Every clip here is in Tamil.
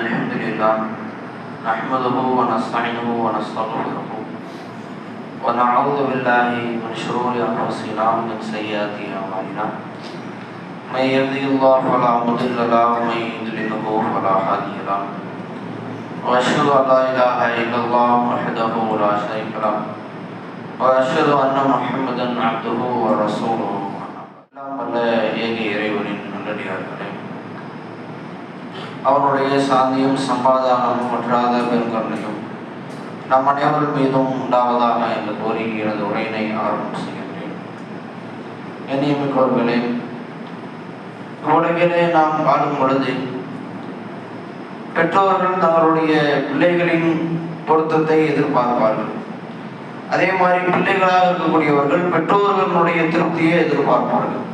الحمد لله نحمده ونستعينه ونستغفره ونعوذ بالله من شرور انفسنا ومن سيئات اعمالنا من يهده الله فلا مضل له ومن يضلله فلا هادي له واشهد ان لا اله الا الله وحده لا شريك له واشهد ان محمدا عبده ورسوله எல்லாம் வல்ல ஏக இறைவனின் நல்லடியார்களே அவருடைய சாந்தியும் சம்பாதானமும் மற்றாத பெருங்கருணையும் நம் அனைவர்கள் மீதும் உண்டாவதாக என்று கோரி எனது உரையினை ஆரம்பம் செய்கின்றேன். எண்ணியமிக்கவர்களே உலகிலே நாம் வாழும் பொழுது பெற்றோர்கள் தங்களுடைய பிள்ளைகளின் பொருத்தத்தை எதிர்பார்ப்பார்கள். அதே மாதிரி பிள்ளைகளாக இருக்கக்கூடியவர்கள் பெற்றோர்களுடைய திருப்தியை எதிர்பார்ப்பார்கள்.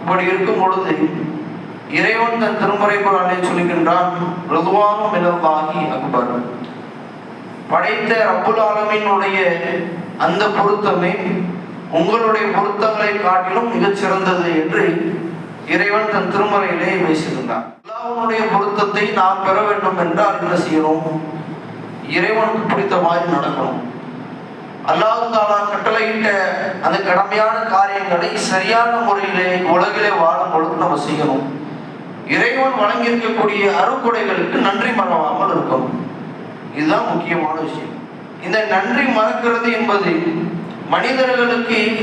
இப்படி இருக்கும் பொழுது இறைவன் தன் திருமுறை குரானை சொல்லுகின்றான் ருதுவானும் மிளவாகி அக்பர். படைத்த ரப்புல் ஆலமினுடைய அந்த பொருத்தமே உங்களுடைய பொருத்தங்களை காட்டிலும் மிகச் சிறந்தது என்று இறைவன் தன் திருமறையிலே பேசுகின்றான். அல்லாஹனுடைய பொருத்தத்தை நாம் பெற வேண்டும் என்றால் என்ன செய்யணும்? இறைவனுக்கு பிடித்த மாதிரி நடக்கணும். அல்லாஹ் தாலா கட்டளையிட்ட அந்த கடமையான காரியங்களை சரியான முறையிலே உலகிலே வாழும் பொழுது நம்ம செய்யணும். இறைவன் வழங்கியிருக்கக்கூடிய அருக்குடைகளுக்கு நன்றி மறவாமல் இருக்கணும். இதுதான் முக்கியமான விஷயம். இந்த நன்றி மறக்கிறது என்பது மனிதர்களுக்கு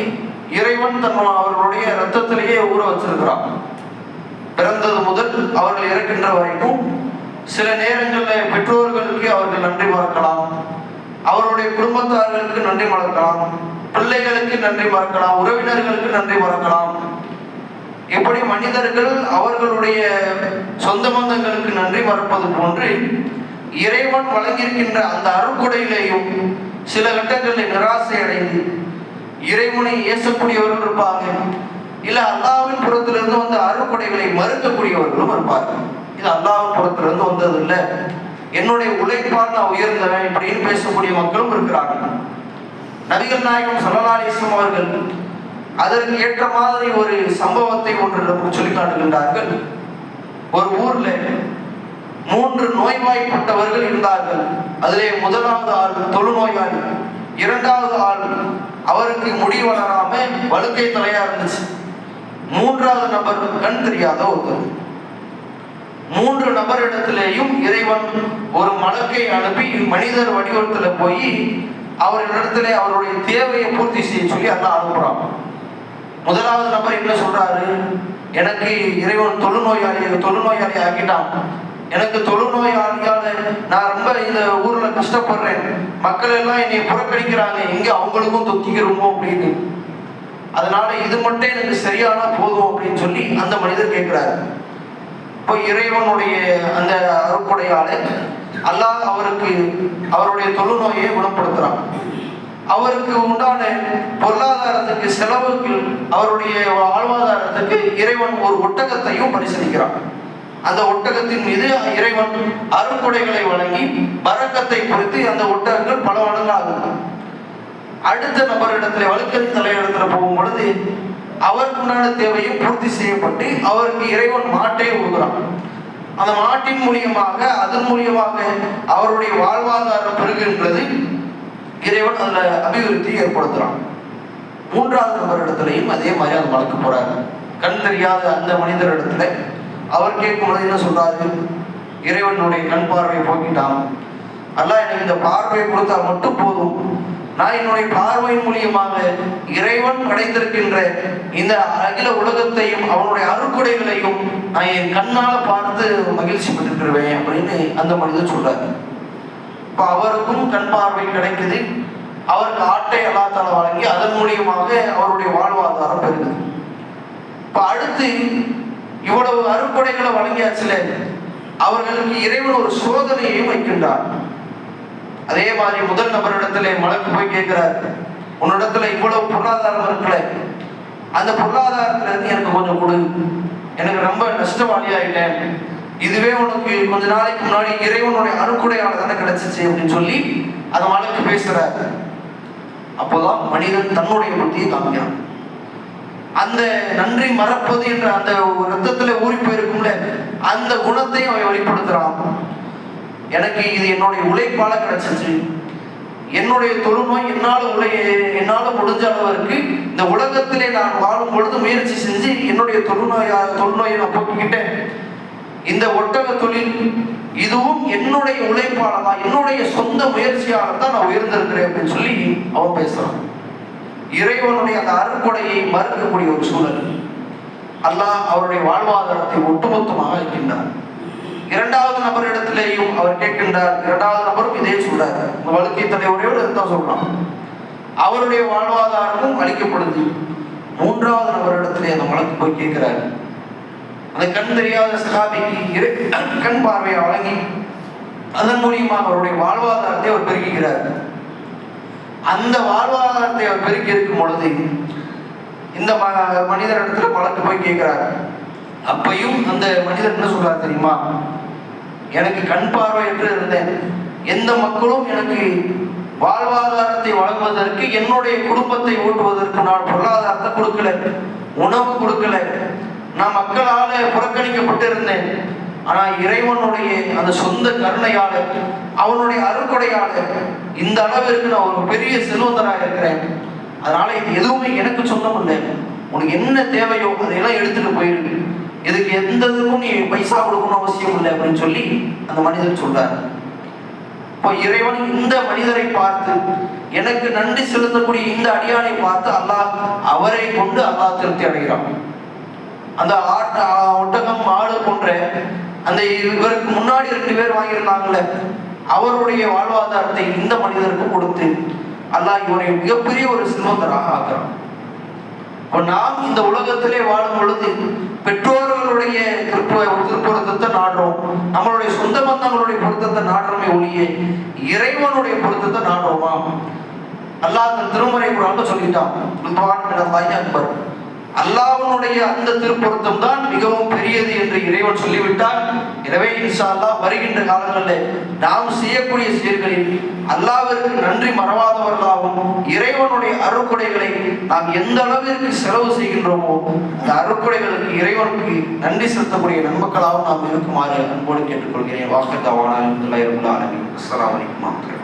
இறைவன் தன் அவர்களுடைய ரத்தத்திலேயே ஊற வச்சிருக்கிறான். பிறந்தது முதல் அவர்கள் இறக்கின்ற வரைக்கும் சில நேரங்களில் பெற்றோர்களுக்கு அவர்கள் நன்றி மறக்கலாம். அவருடைய குடும்பத்தார்களுக்கு நன்றி மறக்கலாம். பிள்ளைகளுக்கு நன்றி மறக்கலாம். உறவினர்களுக்கு நன்றி மறக்கலாம். இப்படி மனிதர்கள் அவர்களுடைய சொந்த பந்தங்களுக்கு நன்றி மறப்பது போன்று இறைவன் வழங்கியிருக்கின்ற அந்த அருக்குடையிலேயும் சில கட்டங்களில் நிராசை அடைந்து இறைவனை ஏசக்கூடியவர்கள் இருப்பாங்க. இல்ல அல்லாவின் புறத்திலிருந்து வந்த அருக்குடைகளை மறுக்கக்கூடியவர்களும் இருப்பார்கள் இது அல்லாவின் புறத்திலிருந்து வந்தது இல்லை என்னுடைய உழைப்பால் நான் உயர்ந்தவன் இப்படின்னு பேசக்கூடிய மக்களும் இருக்கிறார்கள். நபிகள் நாயகம் சல்லலாலிஸ்லம் அவர்கள் அதற்கு ஏற்ற மாதிரி ஒரு சம்பவத்தை ஒன்று நமக்கு சொல்லி காட்டுகின்றார்கள். ஒரு ஊர்ல மூன்று நோய்வாய்ப்பட்டவர்கள் இருந்தார்கள். அதிலே முதலாவது ஆள் தொழுநோயாளி இரண்டாவது ஆள் அவருக்கு முடி வளராம வழுக்கை தலையா இருந்துச்சு. மூன்றாவது நபர் கண் தெரியாத ஒருத்தர். மூன்று நபரிடத்திலேயும் இறைவன் ஒரு மலக்கை அனுப்பி மனிதர் வடிவத்துல போய் அவரிடத்திலே அவருடைய தேவையை பூர்த்தி செய்ய சொல்லி அல்லாஹ் அனுப்புறான். முதலாவது நபர் என்ன சொல்றாரு எனக்கு இறைவன் தொழுநோயாளி தொழுநோயாளி ஆக்கிட்டான். எனக்கு தொழுநோயாளியால நான் ரொம்ப இந்த ஊர்ல கஷ்டப்படுறேன். மக்கள் எல்லாம் என்னை புறக்கணிக்கிறாங்க. எங்க அவங்களுக்கும் தொத்திக்கிறோமோ அப்படின்னு. அதனால இது மட்டும் எனக்கு சரியானா போதும் அப்படின்னு சொல்லி அந்த மனிதர் கேட்கிறாரு இப்போ இறைவனுடைய அந்த அருக்குடையால அல்லாஹ் அவருக்கு அவருடைய தொழுநோயை குணப்படுத்துறான். அவருக்கு உண்டான பொருளாதாரத்துக்கு செலவுக்கு அவருடைய வாழ்வாதாரத்துக்கு இறைவன் ஒரு ஒட்டகத்தையும் பரிசீலிக்கிறான். அந்த ஒட்டகத்தின் மீது இறைவன் அருக்குடைகளை வழங்கி பறக்கத்தை குறித்து அந்த ஒட்டகங்கள் பல மடங்காகும் அடுத்த நபரிடத்துல வழுக்கல் தலையிடத்துல போகும் பொழுது அவருக்குண்டான தேவையும் பூர்த்தி செய்யப்பட்டு அவருக்கு இறைவன் மாட்டை கொடுக்குறான் அந்த மாட்டின் மூலியமாக அதன் மூலியமாக அவருடைய வாழ்வாதாரம் பெறுகின்றது இறைவன் அதுல அபிவிருத்தி ஏற்படுத்துறான். மூன்றாவது நபரிடத்திலையும் அதே மாதிரி அது வளர்க்க போறாரு. கண் தெரியாத அந்த மனிதரிடத்துல அவர் கேட்கும்போது என்ன சொல்றாரு? இறைவனுடைய கண் பார்வையை போக்கிட்டான். அல்ல எனக்கு இந்த பார்வையை கொடுத்தா மட்டும் போதும். நான் என்னுடைய பார்வையின் மூலியமாக இறைவன் படைத்திருக்கின்ற இந்த அகில உலகத்தையும் அவனுடைய அருக்குடைகளையும் நான் என் கண்ணால பார்த்து மகிழ்ச்சி பெற்றுருவேன் அப்படின்னு அந்த மனிதர் சொல்றாரு. இப்போ அவருக்கும் கண் பார்வை கிடைக்குது. அவருக்கு ஆட்டை அல்லாத்தால வழங்கி அதன் மூலியமாக அவருடைய வாழ்வாதாரம் பெறுது இப்போ அடுத்து இவ்வளவு அறுப்படைகளை வழங்கியாச்சுல அவர்களுக்கு இறைவன் ஒரு சோதனையையும் வைக்கின்றார். அதே மாதிரி முதல் நபரிடத்துல மலக்கு போய் கேட்கிறார். உன்னிடத்துல இவ்வளவு பொருளாதாரம் இருக்குல்ல அந்த பொருளாதாரத்துல இருந்து எனக்கு கொஞ்சம் கொடு. எனக்கு ரொம்ப நஷ்டவாளி ஆயிட்டேன் இதுவே உனக்கு கொஞ்ச நாளைக்கு முன்னாடி இறைவனுடைய அருக்குடையால தானே கிடைச்சிச்சு அப்படின்னு சொல்லி அது மலக்கு பேசுறார். அப்போதான் மனிதன் தன்னுடைய புத்தியை காமிக்கிறான். அந்த நன்றி மறப்பது என்ற அந்த ஒரு ரத்தத்துல ஊறி போயிருக்கும்ல அந்த குணத்தையும் அவன் வெளிப்படுத்துறான். எனக்கு இது என்னுடைய உழைப்பால கிடைச்சிச்சு. என்னுடைய தொழுநோய் என்னால் உழை என்னால் முடிஞ்ச அளவிற்கு இந்த உலகத்திலே நான் வாழும் பொழுது முயற்சி செஞ்சு என்னுடைய தொழுநோயா தொழுநோயை நான் போக்கிக்கிட்டேன் இந்த ஒட்டக தொழில் இதுவும் என்னுடைய உழைப்பால தான் என்னுடைய சொந்த முயற்சியால தான் நான் உயர்ந்திருக்கிறேன் அப்படின்னு சொல்லி அவன் பேசுறான். இறைவனுடைய அந்த அருட்கொடையை மறுக்கக்கூடிய ஒரு சூழல். அல்லாஹ் அவருடைய வாழ்வாதாரத்தை ஒட்டுமொத்தமாக இருக்கின்றார் இரண்டாவது நபரிடத்திலேயும் அவர் கேட்கின்றார் இரண்டாவது நபரும் இதே சொல்றார். வழக்கை வழுக்கை தலைவரையோடு தான் சொல்றான் அவருடைய வாழ்வாதாரமும் அளிக்கப்படுது மூன்றாவது நபரிடத்திலே அந்த வழக்கு போய் கேட்கிறார். அந்த கண் தெரியாத சகாபிக்கு இரு கண் பார்வையை வழங்கி அதன் மூலியமாக அவருடைய வாழ்வாதாரத்தை அவர் பெருக்கிக்கிறார். அந்த வாழ்வாதாரத்தை அவர் பெருக்கி இருக்கும் பொழுது இந்த ம- மனிதரிடத்துல வளர்த்து போய் கேட்கிறார். அப்பையும் அந்த மனிதர் என்ன சொல்றார் தெரியுமா? எனக்கு கண் பார்வையற்று இருந்தேன். எந்த மக்களும் எனக்கு வாழ்வாதாரத்தை வழங்குவதற்கு என்னுடைய குடும்பத்தை ஊட்டுவதற்கு நான் பொருளாதாரத்தை கொடுக்கல உணவு கொடுக்கல நான் மக்களால புறக்கணிக்கப்பட்டு இருந்தேன் ஆனா இறைவனுடைய அந்த சொந்த கருணையால அவனுடைய அருக்குடையால இந்த அளவிற்கு நான் ஒரு பெரிய செல்வந்தராக இருக்கிறேன். அதனால இது எதுவுமே எனக்கு சொந்தம் இல்லை. உனக்கு என்ன தேவையோ அதையெல்லாம் எடுத்துட்டு போயிரு. இதுக்கு எந்த இதுக்கும் நீ பைசா கொடுக்கணும் அவசியம் இல்லை அப்படின்னு சொல்லி அந்த மனிதர் சொல்றாரு. இப்போ இறைவன் இந்த மனிதரை பார்த்து எனக்கு நன்றி செலுத்தக்கூடிய இந்த அடியானை பார்த்து அல்லாஹ் அவரை கொண்டு அல்லாஹ் திருப்தி அடைகிறான். அந்த ஆட்ட ஒட்டகம் மாடு போன்ற அந்த இவருக்கு முன்னாடி ரெண்டு பேர் வாங்கியிருந்தாங்களே அவருடைய வாழ்வாதாரத்தை இந்த மனிதருக்கு கொடுத்து அல்லாஹ் இவரை மிகப்பெரிய ஒரு செல்வந்தராக ஆக்குறான். இப்போ நாம் இந்த உலகத்திலே வாழும் பொழுது பெற்றோர்களுடைய பொருத்தத்தை திருப்பொருத்தத்தை நாடுறோம். நம்மளுடைய சொந்த பந்தங்களுடைய பொருத்தத்தை நாடுறோமே ஒழிய இறைவனுடைய பொருத்தத்தை நாடுறோமா அல்லாஹ் தன் திருமறை குரான்ல சொல்லிட்டான். ரிதுவான் மின் அக்பர். அல்லாவனுடைய அந்த திருப்பொருத்தம் தான் மிகவும் பெரியது என்று இறைவன் சொல்லிவிட்டார் எனவே இன்ஷா அல்லாஹ் வருகின்ற காலங்களில் நாம் செய்யக்கூடிய செயல்களில் அல்லாவிற்கு நன்றி மறவாதவர்களாகவும் இறைவனுடைய அருக்குடைகளை நாம் எந்த அளவிற்கு செலவு செய்கின்றோமோ அந்த அருக்குடைகளுக்கு இறைவனுக்கு நன்றி செலுத்தக்கூடிய நன்மக்களாகவும் நாம் இருக்குமாறு அன்போடு கேட்டுக்கொள்கிறேன். வாக்கு தவானா அஸ்லாம் அலைக்கும் வரஹ்மத்துல்லாஹி